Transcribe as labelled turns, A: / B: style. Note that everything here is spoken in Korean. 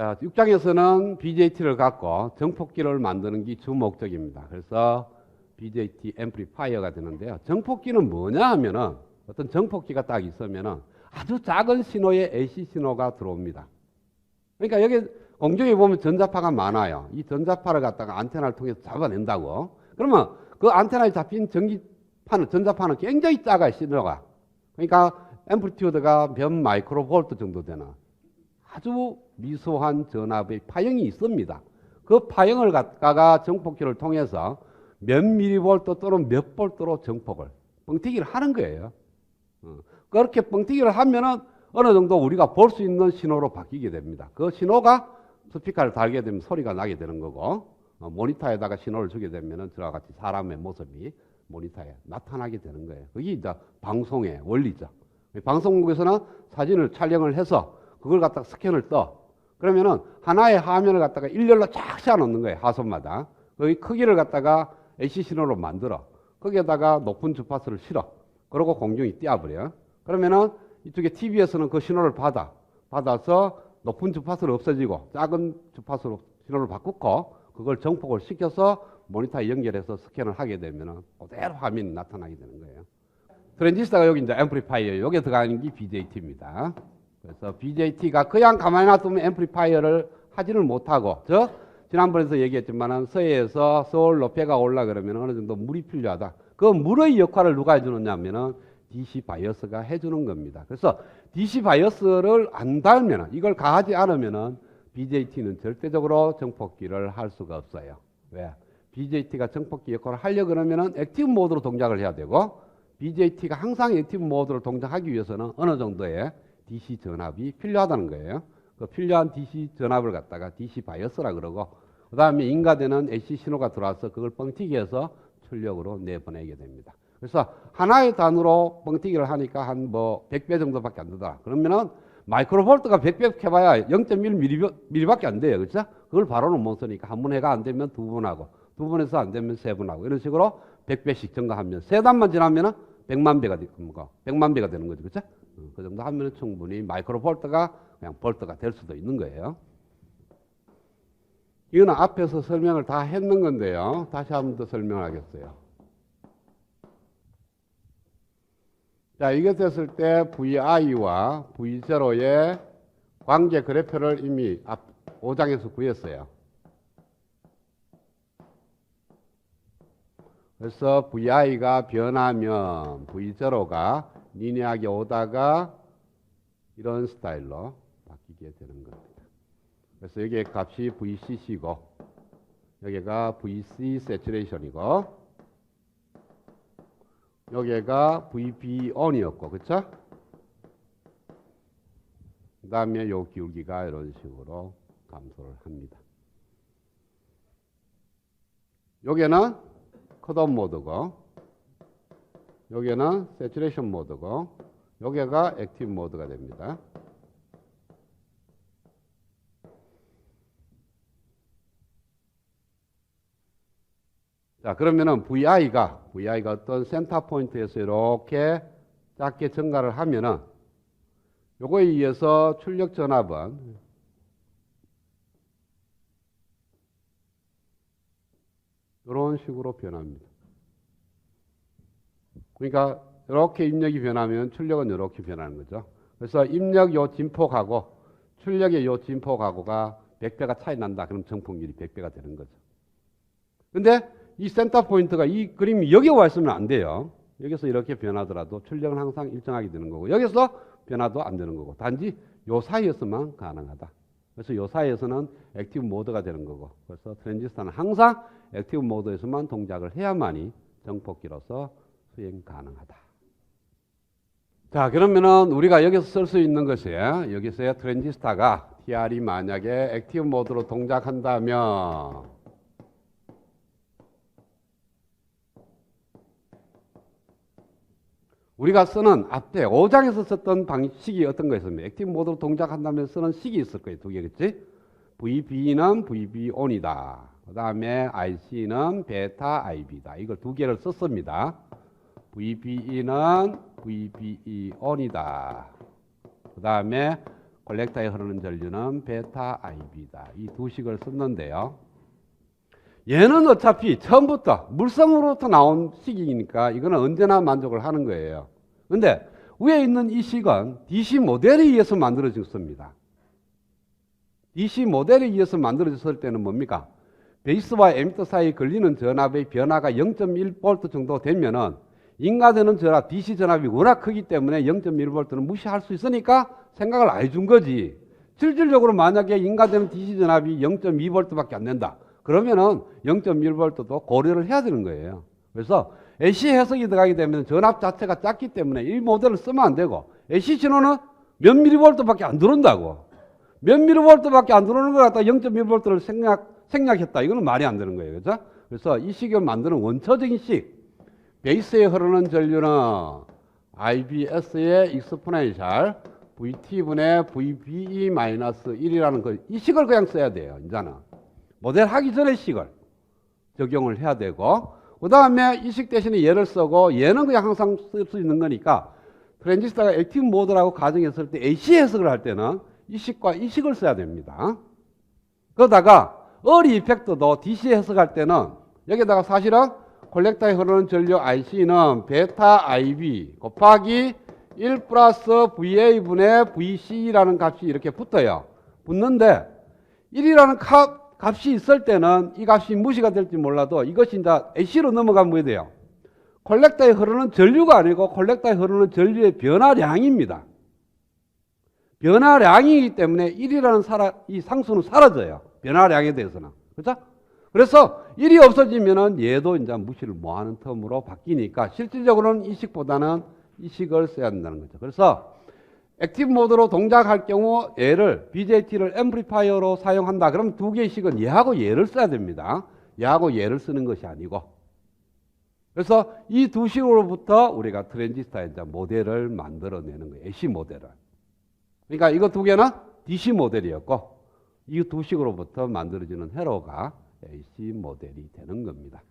A: 자, 6장에서는 BJT를 갖고 정폭기를 만드는 게 주 목적입니다. 그래서 BJT 앰플리파이어가 되는데요. 정폭기는 뭐냐 하면은 어떤 정폭기가 딱 있으면은 아주 작은 신호에 AC 신호가 들어옵니다. 그러니까 여기 공중에 보면 전자파가 많아요. 이 전자파를 갖다가 안테나를 통해서 잡아낸다고. 그러면 그 안테나에 잡힌 전기파는 전자파는 굉장히 작아요 신호가. 그러니까 앰플리튜드가 몇 마이크로볼트 정도 되나 아주 미소한 전압의 파형이 있습니다. 그 파형을 갖다가 정폭기를 통해서 몇 미리볼트 또는 몇 볼트로 정폭을 뻥튀기를 하는 거예요. 어. 그렇게 뻥튀기를 하면은 어느 정도 우리가 볼 수 있는 신호로 바뀌게 됩니다. 그 신호가 스피커를 달게 되면 소리가 나게 되는 거고 어, 모니터에다가 신호를 주게 되면은 저와 같이 사람의 모습이 모니터에 나타나게 되는 거예요. 그게 이제 방송의 원리죠. 방송국에서는 사진을 촬영을 해서 그걸 갖다가 스캔을 떠. 그러면은 하나의 화면을 갖다가 일렬로 쫙 세워 놓는 거예요. 하선마다. 거기 크기를 갖다가 AC 신호로 만들어. 거기에다가 높은 주파수를 실어. 그러고 공중이 띄어버려. 그러면은 이쪽에 TV에서는 그 신호를 받아. 받아서 높은 주파수를 없어지고 작은 주파수로 신호를 바꾸고 그걸 정폭을 시켜서 모니터에 연결해서 스캔을 하게 되면은 그대로 화면이 나타나게 되는 거예요. 트랜지스터가 여기 이제 앰플리파이어 여기에 들어가는 게 BJT입니다. 그래서 BJT가 그냥 가만히 놔두면 앰플리파이어를 하지를 못하고 저 지난번에도 얘기했지만은 서해에서 서울로 배가 올라 그러면 어느 정도 물이 필요하다. 그 물의 역할을 누가 해주느냐면은 DC 바이어스가 해주는 겁니다. 그래서 DC 바이어스를 안 달면은 이걸 가하지 않으면은 BJT는 절대적으로 정폭기를 할 수가 없어요. 왜? BJT가 정폭기 역할을 하려 그러면은 액티브 모드로 동작을 해야 되고 BJT가 항상 액티브 모드로 동작하기 위해서는 어느 정도의 DC 전압이 필요하다는 거예요. 그 필요한 DC 전압을 갖다가 DC 바이어스라 그러고 그 다음에 인가되는 AC 신호가 들어와서 그걸 뻥튀기 해서 출력으로 내보내게 됩니다. 그래서 하나의 단으로 뻥튀기를 하니까 한 뭐 100배 정도밖에 안 되더라. 그러면은 마이크로볼트가 100배 해봐야 0.1mm밖에 안 돼요. 그렇죠? 그걸 바로는 못 쓰니까 한 번 해가 안 되면 두 번 하고 두번 해서 안 되면 세 번 하고 이런 식으로 100배씩 증가하면 세 단만 지나면은 100만 배가 되는 거, 100만 배가 되는 거죠. 그렇죠? 그 정도 하면 충분히 마이크로볼트가 그냥 볼트가 될 수도 있는 거예요. 이거는 앞에서 설명을 다 했는 건데요. 다시 한 번 더 설명하겠어요. 자, 이게 됐을 때 VI와 V0의 관계 그래프를 이미 앞 5장에서 구했어요. 그래서 VI가 변하면 V0가 리니하게 오다가 이런 스타일로 바뀌게 되는 겁니다. 그래서 여기에 값이 VCC고 여기가 VC 세츄레이션이고 여기가 VB on이었고 그쵸? 그 다음에 요 기울기가 이런 식으로 감소를 합니다. 여기는 컷오프 모드고 여기는 세츄레이션 모드고 여기가 액티브 모드가 됩니다. 자, 그러면은 VI가, VI가 어떤 센터 포인트에서 이렇게 작게 증가를 하면은 요거에 의해서 출력 전압은 이런 식으로 변합니다. 그러니까 이렇게 입력이 변하면 출력은 이렇게 변하는 거죠. 그래서 입력 요 진폭하고 출력의 요 진폭하고가 100배가 차이 난다. 그럼 정폭률이 100배가 되는 거죠. 근데 이 센터 포인트가 이 그림이 여기 와 있으면 안 돼요. 여기서 이렇게 변하더라도 출력은 항상 일정하게 되는 거고 여기서 변화도 안 되는 거고 단지 요 사이에서만 가능하다. 그래서 요 사이에서는 액티브 모드가 되는 거고 그래서 트랜지스터는 항상 액티브 모드에서만 동작을 해야만이 정폭기로서 수행 가능하다. 자 그러면은 우리가 여기서 쓸 수 있는 것이에요. 여기서의 트랜지스터가 TR이 만약에 액티브 모드로 동작한다면 우리가 쓰는 앞에 5장에서 썼던 방식이 어떤 거였습니까? 액티브 모드로 동작한다면 쓰는 식이 있을 거예요. 두 개겠지? VB는 VB on이다. 그 다음에 IC는 베타 IB다. 이걸 두 개를 썼습니다. VBE는 VBE on이다. 그 다음에 콜렉터에 흐르는 전류는 베타 IB다. 이 두 식을 썼는데요. 얘는 어차피 처음부터 물성으로부터 나온 식이니까 이거는 언제나 만족을 하는 거예요. 근데 위에 있는 이 식은 DC 모델에 의해서 만들어졌습니다. DC 모델에 의해서 만들어졌을 때는 뭡니까? 베이스와 에미터 사이에 걸리는 전압의 변화가 0.1V 정도 되면은 인가되는 전압, DC 전압이 워낙 크기 때문에 0.1V는 무시할 수 있으니까 생각을 안 해준 거지. 실질적으로 만약에 인가되는 DC 전압이 0.2V밖에 안 된다. 그러면은 0.1V도 고려를 해야 되는 거예요. 그래서 AC 해석이 들어가게 되면 전압 자체가 작기 때문에 이 모델을 쓰면 안 되고 AC 신호는 몇 미리볼트밖에 안 들어온다고. 몇 미리볼트밖에 안 들어오는 것 같다 0.1V를 생략, 생략했다. 이거는 말이 안 되는 거예요. 그죠? 그래서 이 식을 만드는 원초적인 식. 베이스에 흐르는 전류는 IBS의 익스포넨셜 VT분의 VBE-1이라는 그, 이 식을 그냥 써야 돼요. 이제는. 모델 하기 전에 식을 적용을 해야 되고, 그 다음에 이 식 대신에 얘를 쓰고, 얘는 그냥 항상 쓸 수 있는 거니까, 트랜지스터가 액티브 모드라고 가정했을 때 AC 해석을 할 때는 이 식과 이 식을 써야 됩니다. 그러다가 어리 이펙트도 DC 해석할 때는 여기다가 사실은 콜렉터에 흐르는 전류 IC는 베타 IB 곱하기 1 플러스 VA분의 VC라는 값이 이렇게 붙어요. 붙는데 1이라는 값, 값이 있을 때는 이 값이 무시가 될지 몰라도 이것이 이제 AC로 넘어가면 뭐야 돼요? 콜렉터에 흐르는 전류가 아니고 콜렉터에 흐르는 전류의 변화량입니다. 변화량이기 때문에 1이라는 사라, 이 상수는 사라져요. 변화량에 대해서는. 그죠? 그래서 1이 없어지면은 얘도 이제 무시를 못하는 텀으로 바뀌니까 실질적으로는 이 식보다는 이 식을 써야 된다는 거죠. 그래서 액티브 모드로 동작할 경우 얘를 BJT를 앰플리파이어로 사용한다. 그럼 두 개의 식은 얘하고 얘를 써야 됩니다. 얘하고 얘를 쓰는 것이 아니고. 그래서 이 두 식으로부터 우리가 트랜지스터의 이제 모델을 만들어내는 거예요. AC 모델을. 그러니까 이거 두 개는 DC 모델이었고 이 두 식으로부터 만들어지는 회로가 AC 모델이 되는 겁니다.